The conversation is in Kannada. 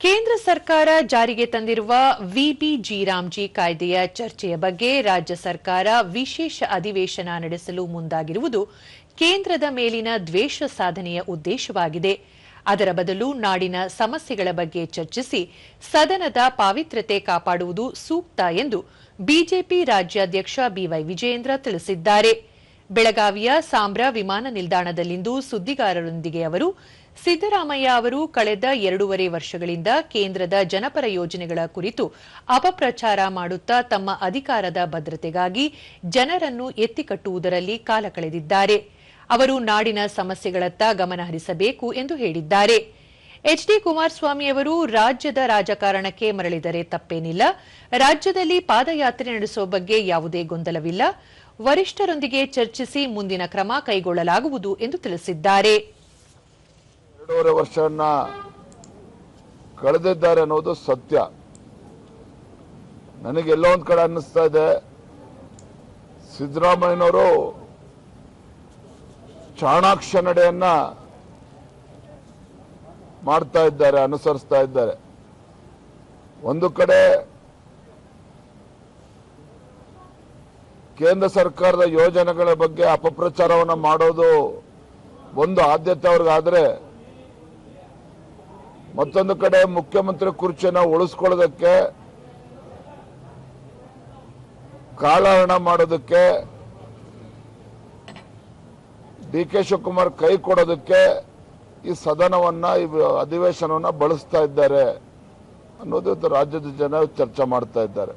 ಕೇಂದ್ರ ಸರ್ಕಾರ ಜಾರಿಗೆ ತಂದಿರುವ ವಿಬಿ ರಾಮ್ಜಿ ಕಾಯ್ದೆಯ ಚರ್ಚೆಯ ಬಗ್ಗೆ ರಾಜ್ಯ ಸರ್ಕಾರ ವಿಶೇಷ ಅಧಿವೇಶನ ನಡೆಸಲು ಮುಂದಾಗಿರುವುದು ಕೇಂದ್ರದ ಮೇಲಿನ ದ್ವೇಷ ಸಾಧನೆಯ ಉದ್ದೇಶವಾಗಿದೆ. ಅದರ ಬದಲು ನಾಡಿನ ಸಮಸ್ಯೆಗಳ ಬಗ್ಗೆ ಚರ್ಚಿಸಿ ಸದನದ ಪಾವಿತ್ರ್ಯತೆ ಕಾಪಾಡುವುದು ಸೂಕ್ತ ಎಂದು ಬಿಜೆಪಿ ರಾಜ್ಯಾಧ್ಯಕ್ಷ ಬಿವೈ ವಿಜಯೇಂದ್ರ ತಿಳಿಸಿದ್ದಾರೆ. ಬೆಳಗಾವಿಯ ಸಾಂಬ್ರಾ ವಿಮಾನ ನಿಲ್ದಾಣದಲ್ಲಿಂದು ಸುದ್ದಿಗಾರರೊಂದಿಗೆ ಅವರು, ಸಿದ್ದರಾಮಯ್ಯ ಅವರು ಕಳೆದ ಎರಡೂವರೆ ವರ್ಷಗಳಿಂದ ಕೇಂದ್ರದ ಜನಪರ ಯೋಜನೆಗಳ ಕುರಿತು ಅಪಪ್ರಚಾರ ಮಾಡುತ್ತಾ ತಮ್ಮ ಅಧಿಕಾರದ ಭದ್ರತೆಗಾಗಿ ಜನರನ್ನು ಎತ್ತಿಕಟ್ಟುವುದರಲ್ಲಿ ಕಾಲ ಕಳೆದಿದ್ದಾರೆ. ಅವರು ನಾಡಿನ ಸಮಸ್ಯೆಗಳತ್ತ ಗಮನ ಹರಿಸಬೇಕು ಎಂದು ಹೇಳಿದ್ದಾರೆ. ಎಚ್ಡಿ ಕುಮಾರಸ್ವಾಮಿ ಅವರು ರಾಜ್ಯದ ರಾಜಕಾರಣಕ್ಕೆ ಮರಳಿದರೆ ತಪ್ಪೇನಿಲ್ಲ. ರಾಜ್ಯದಲ್ಲಿ ಪಾದಯಾತ್ರೆ ನಡೆಸುವ ಬಗ್ಗೆ ಯಾವುದೇ ಗೊಂದಲವಿಲ್ಲ. ವರಿಷ್ಠರೊಂದಿಗೆ ಚರ್ಚಿಸಿ ಮುಂದಿನ ಕ್ರಮ ಕೈಗೊಳ್ಳಲಾಗುವುದು ಎಂದು ತಿಳಿಸಿದ್ದಾರೆ. ಎರಡೂವರೆ ಕಳೆದಿದ್ದಾರೆ ಅನ್ನೋದು ಸತ್ಯ. ನನಗೆಲ್ಲೋ ಒಂದು ಕಡೆ ಅನ್ನಿಸ್ತಾ ಇದೆ. ಸಿದ್ದರಾಮಯ್ಯನವರು ಚಾಣಾಕ್ಷ ನಡೆಯನ್ನ ಮಾಡ್ತಾ ಇದ್ದಾರೆ, ಅನುಸರಿಸ್ತಾ ಇದ್ದಾರೆ. ಒಂದು ಕಡೆ ಕೇಂದ್ರ ಸರ್ಕಾರದ ಯೋಜನೆಗಳ ಬಗ್ಗೆ ಅಪಪ್ರಚಾರವನ್ನ ಮಾಡೋದು ಒಂದು ಆದ್ಯತೆ ಅವ್ರಿಗಾದ್ರೆ, ಮತ್ತೊಂದು ಕಡೆ ಮುಖ್ಯಮಂತ್ರಿ ಕುರ್ಚಿಯನ್ನು ಉಳಿಸ್ಕೊಳ್ಳೋದಕ್ಕೆ, ಕಾಲಹರಣ ಮಾಡೋದಕ್ಕೆ, ಡಿ ಕೆ ಶಿವಕುಮಾರ್ ಕೈ ಕೊಡೋದಕ್ಕೆ ಈ ಸದನವನ್ನ ಈ ಅಧಿವೇಶನವನ್ನ ಬಳಸ್ತಾ ಇದ್ದಾರೆ ಅನ್ನೋದು ರಾಜ್ಯದ ಜನ ಚರ್ಚೆ ಮಾಡ್ತಾ ಇದ್ದಾರೆ.